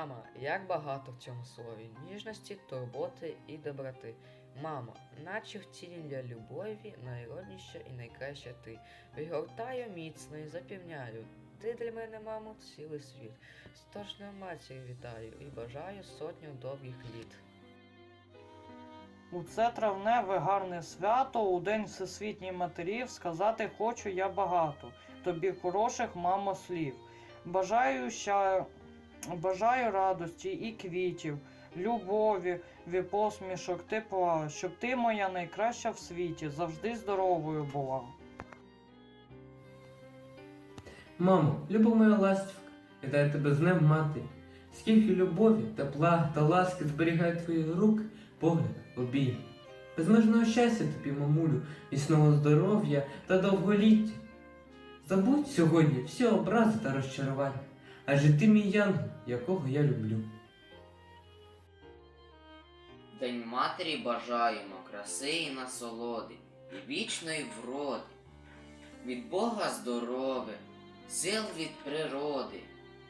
Мама, як багато в цьому слові ніжності, турботи і доброти. Мамо, наче втілення любові, найродніша і найкраща ти. Пригортаю міцно і запевняю, ти для мене, мамо, цілий світ. Стожною матір вітаю і бажаю сотню довгих літ. У це травневе гарне свято, у День Всесвітній матерів, сказати хочу я багато. Тобі хороших, мамо, слів. Бажаю ща... бажаю радості і квітів, любові, ві посмішок, тепла, щоб ти моя найкраща в світі, завжди здоровою була. Мамо, люба моя ластівка, вітаю тебе з днем мати. Скільки любові, тепла та ласки зберігає твої рук, погляд, обійм. Безмежного щастя тобі, мамулю, міцного здоров'я та довголіття. Забудь сьогодні всі образи та розчарування, адже ти мій янгол, якого я люблю. День матері бажаємо краси і насолоди, і вічної вроди, від Бога здоров'я, сил від природи,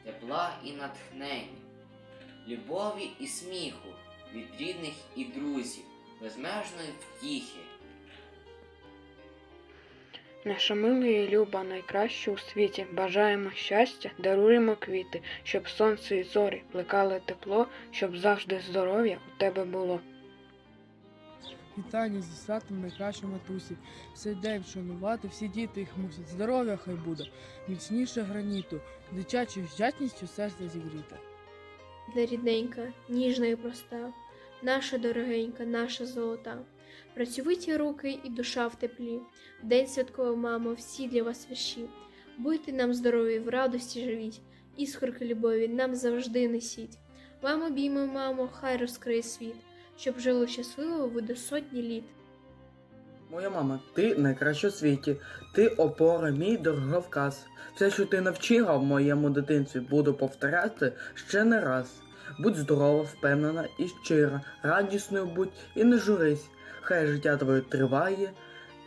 тепла і натхнення, любові і сміху від рідних і друзів, безмежної втіхи. Наша мила і люба, найкраща у світі. Бажаємо щастя, даруємо квіти, щоб сонце і зорі плекали тепло, щоб завжди здоров'я у тебе було. Вітання зі святом найкращої матусі. Цей день вшанувати, всі діти їх мусять. Здоров'я хай буде, міцніше граніту, дитячою вдячністю серце зігріте. Для рідненька, ніжна і проста, наша дорогенька, наша золота. Працьовиті руки і душа в теплі. В День святкова, мамо, всі для вас вірші. Будьте нам здорові, в радості живіть, іскорки любові нам завжди несіть. Вам обійми, мамо, хай розкриє світ, щоб жили щасливо ви до сотні літ. Моя мама, ти найкраща у світі, ти опора, мій дороговказ. Все, що ти навчила в моєму дитинстві, буду повторяти ще не раз. Будь здорова, впевнена і щира, радісною будь і не журись. Хай життя твоє триває,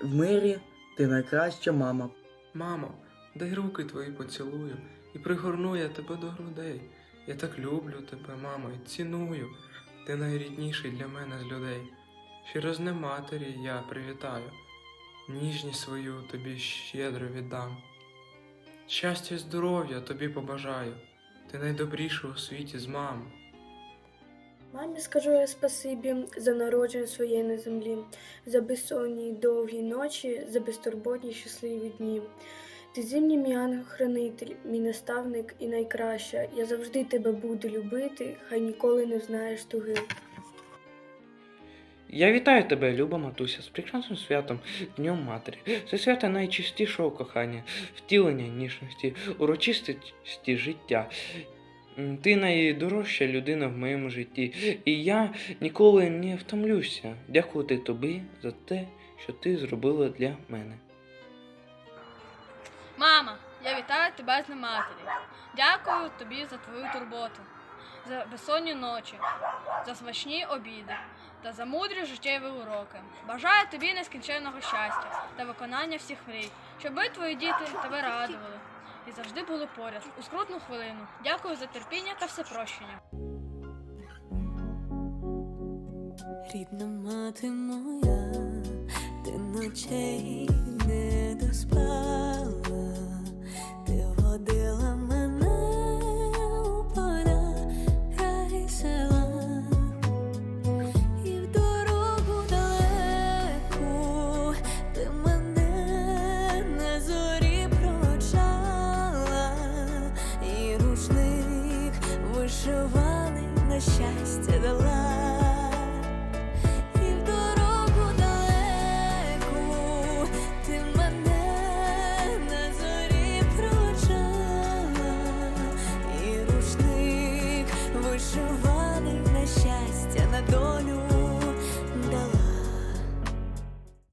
в мирі ти найкраща мама. Мамо, дай руки твої поцілую і пригорну я тебе до грудей. Я так люблю тебе, мамо, і ціную. Ти найрідніший для мене з людей. Щиро з матері я привітаю, ніжність свою тобі щедро віддам. Щастя і здоров'я тобі побажаю, ти найдобріша у світі з мам. Мамі скажу я спасибі за народження своєї на землі, за безсонні довгі ночі, за безтурботні щасливі дні. Ти зимній мій ангел-хранитель, мій наставник і найкраща. Я завжди тебе буду любити, хай ніколи не знаєш туги. Я вітаю тебе, люба матуся, з прекрасним святом Днем Матері. Це свято найчистішого кохання, втілення ніжності, урочистості життя. Ти найдорожча людина в моєму житті, і я ніколи не втомлюся дякувати тобі за те, що ти зробила для мене. Мама, я вітаю тебе з матері. Дякую тобі за твою турботу, за безсонні ночі, за смачні обіди та за мудрі життєві уроки. Бажаю тобі нескінченного щастя та виконання всіх мрій, щоби твої діти тебе радували і завжди були поряд у скрутну хвилину. Дякую за терпіння та всепрощення. Рідна мати моя, ти ночей не доспала,